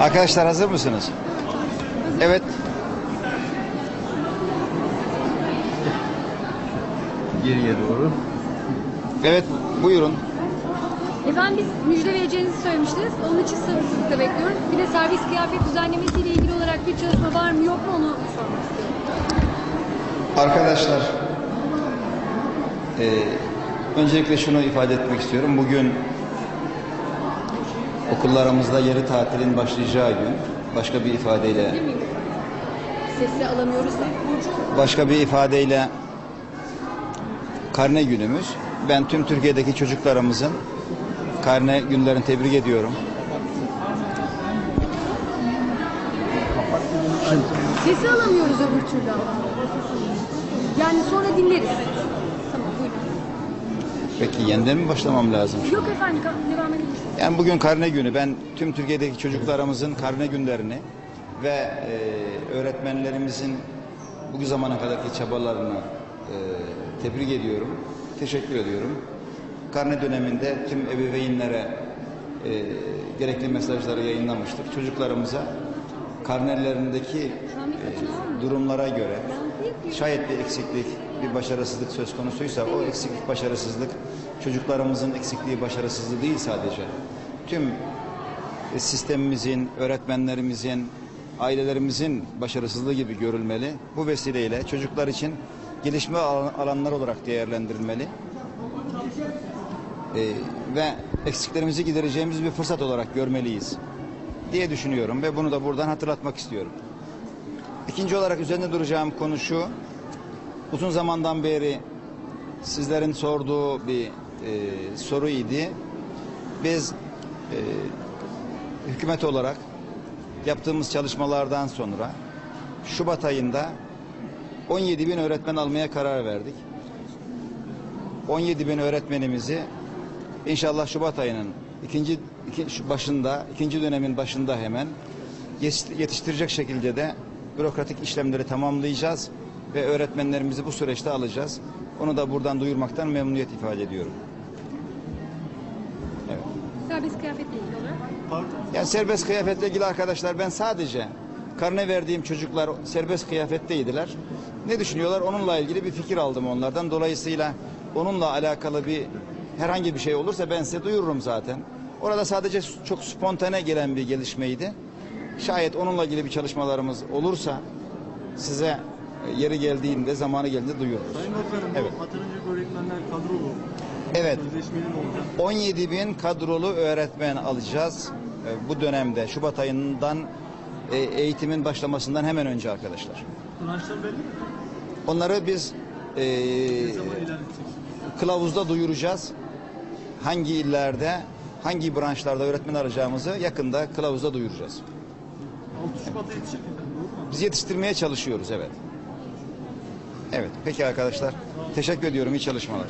Arkadaşlar hazır mısınız? Evet. Geriye doğru. Evet buyurun. Efendim biz müjde vereceğinizi söylemiştiniz. Onun için sabırsızlıkla bekliyoruz. Bir de servis kıyafet düzenlemesiyle ilgili olarak bir çalışma var mı yok mu onu sormak istiyorum. Arkadaşlar eee, öncelikle şunu ifade etmek istiyorum. Bugün okullarımızda yarı tatilin başlayacağı gün. Başka bir ifadeyle? Sesi alamıyoruz başka bir ifadeyle karne günümüz. Ben tüm Türkiye'deki çocuklarımızın karne günlerini tebrik ediyorum. Sesi alamıyoruz öbür türlü ama. Yani sonra dinleriz. Peki yeniden mi başlamam lazım? Yok efendim devam edebilirsiniz. Yani bugün karne günü. Ben tüm Türkiye'deki çocuklarımızın karne günlerini ve e, öğretmenlerimizin bu zamana kadarki çabalarını e, tebrik ediyorum. Teşekkür ediyorum. Karne döneminde tüm ebeveynlere e, gerekli mesajları yayınlamıştık. Çocuklarımıza karnelerindeki e, durumlara göre şayet bir eksiklik, bir başarısızlık söz konusuysa o eksiklik, başarısızlık çocuklarımızın eksikliği, başarısızlığı değil sadece. Tüm e, sistemimizin, öğretmenlerimizin, ailelerimizin başarısızlığı gibi görülmeli. Bu vesileyle çocuklar için gelişme alan- alanlar olarak değerlendirilmeli. E, ve eksiklerimizi gidereceğimiz bir fırsat olarak görmeliyiz diye düşünüyorum ve bunu da buradan hatırlatmak istiyorum. İkinci olarak üzerinde duracağım konu şu. Uzun zamandan beri sizlerin sorduğu bir e, soru idi. Biz e, hükümet olarak yaptığımız çalışmalardan sonra Şubat ayında 17 bin öğretmen almaya karar verdik. 17 bin öğretmenimizi inşallah Şubat ayının ikinci, iki, başında, ikinci dönemin başında hemen yetiş- yetiştirecek şekilde de bürokratik işlemleri tamamlayacağız ve öğretmenlerimizi bu süreçte alacağız. Onu da buradan duyurmaktan memnuniyet ifade ediyorum. Evet. Serbest kıyafetle ilgili olarak. Yani serbest kıyafetle ilgili arkadaşlar ben sadece karne verdiğim çocuklar serbest kıyafetteydiler. Ne düşünüyorlar? Onunla ilgili bir fikir aldım onlardan. Dolayısıyla onunla alakalı bir herhangi bir şey olursa ben size duyururum zaten. Orada sadece çok spontane gelen bir gelişmeydi. Şayet onunla ilgili bir çalışmalarımız olursa size e, yeri geldiğinde, zamanı geldiğinde duyururuz. Sayın Bakanım Evet. matematik öğretmenler kadrolu. Evet. Sözleşmeli mi olacak? 17 bin kadrolu öğretmen alacağız e, bu dönemde Şubat ayından e, eğitimin başlamasından hemen önce arkadaşlar. Branşlar belli mi? Onları biz e, kılavuzda duyuracağız. Hangi illerde, hangi branşlarda öğretmen arayacağımızı yakında kılavuzda duyuracağız. 6 Şubat'ta yetişecek mi? Doğru mu? Biz yetiştirmeye çalışıyoruz evet. Evet peki arkadaşlar. Teşekkür ediyorum iyi çalışmalar.